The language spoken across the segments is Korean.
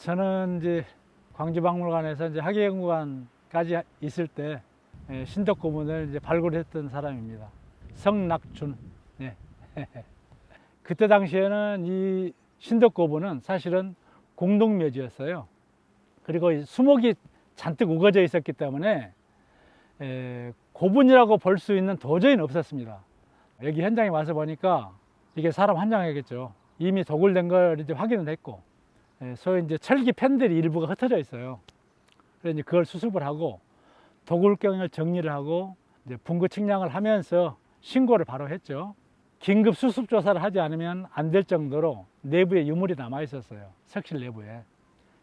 저는 이제 광주박물관에서 이제 학예연구관까지 있을 때 예, 신덕 고문을 이제 발굴했던 사람입니다. 성낙준. 예. 그때 당시에는 이 신덕 고문은 사실은 공동묘지였어요. 그리고 이 수목이 잔뜩 우거져 있었기 때문에 에, 고분이라고 볼 수 있는 도저히는 없었습니다. 여기 현장에 와서 보니까 이게 사람 환장하겠죠. 이미 도굴된 걸 이제 확인을 했고, 에, 소위 이제 철기 팬들이 일부가 흩어져 있어요. 그래서 이제 그걸 수습을 하고 도굴경을 정리를 하고 이제 분구 측량을 하면서 신고를 바로 했죠. 긴급 수습 조사를 하지 않으면 안 될 정도로 내부에 유물이 남아 있었어요. 석실 내부에.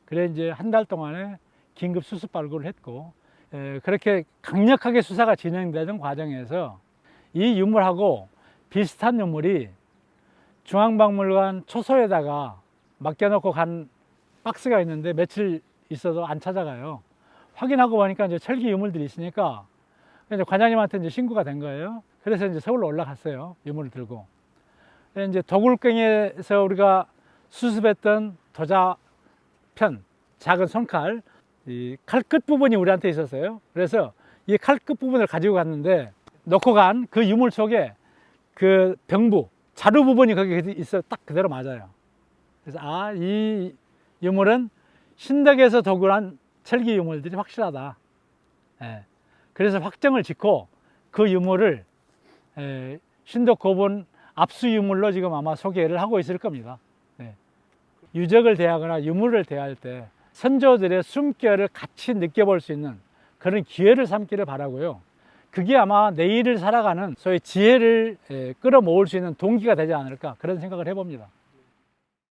그래 이제 한 달 동안에 긴급 수습 발굴을 했고 에, 그렇게 강력하게 수사가 진행되던 과정에서 이 유물하고 비슷한 유물이 중앙박물관 초소에다가 맡겨놓고 간 박스가 있는데 며칠 있어도 안 찾아가요. 확인하고 보니까 이제 철기 유물들이 있으니까 이제 관장님한테 이제 신고가 된 거예요. 그래서 이제 서울로 올라갔어요. 유물을 들고. 이제 도굴경에서 우리가 수습했던 도자편, 작은 손칼, 이 칼 끝 부분이 우리한테 있었어요. 그래서 이 칼 끝 부분을 가지고 갔는데 놓고 간 그 유물 속에 그 병부, 자루 부분이 거기 있어 딱 그대로 맞아요. 그래서 아, 이 유물은 신덕에서 도굴한 철기 유물들이 확실하다. 예. 그래서 확정을 짓고 그 유물을 에, 신덕 고분 압수 유물로 지금 아마 소개를 하고 있을 겁니다. 네. 유적을 대하거나 유물을 대할 때 선조들의 숨결을 같이 느껴볼 수 있는 그런 기회를 삼기를 바라고요. 그게 아마 내일을 살아가는 소위 지혜를 에, 끌어모을 수 있는 동기가 되지 않을까 그런 생각을 해봅니다.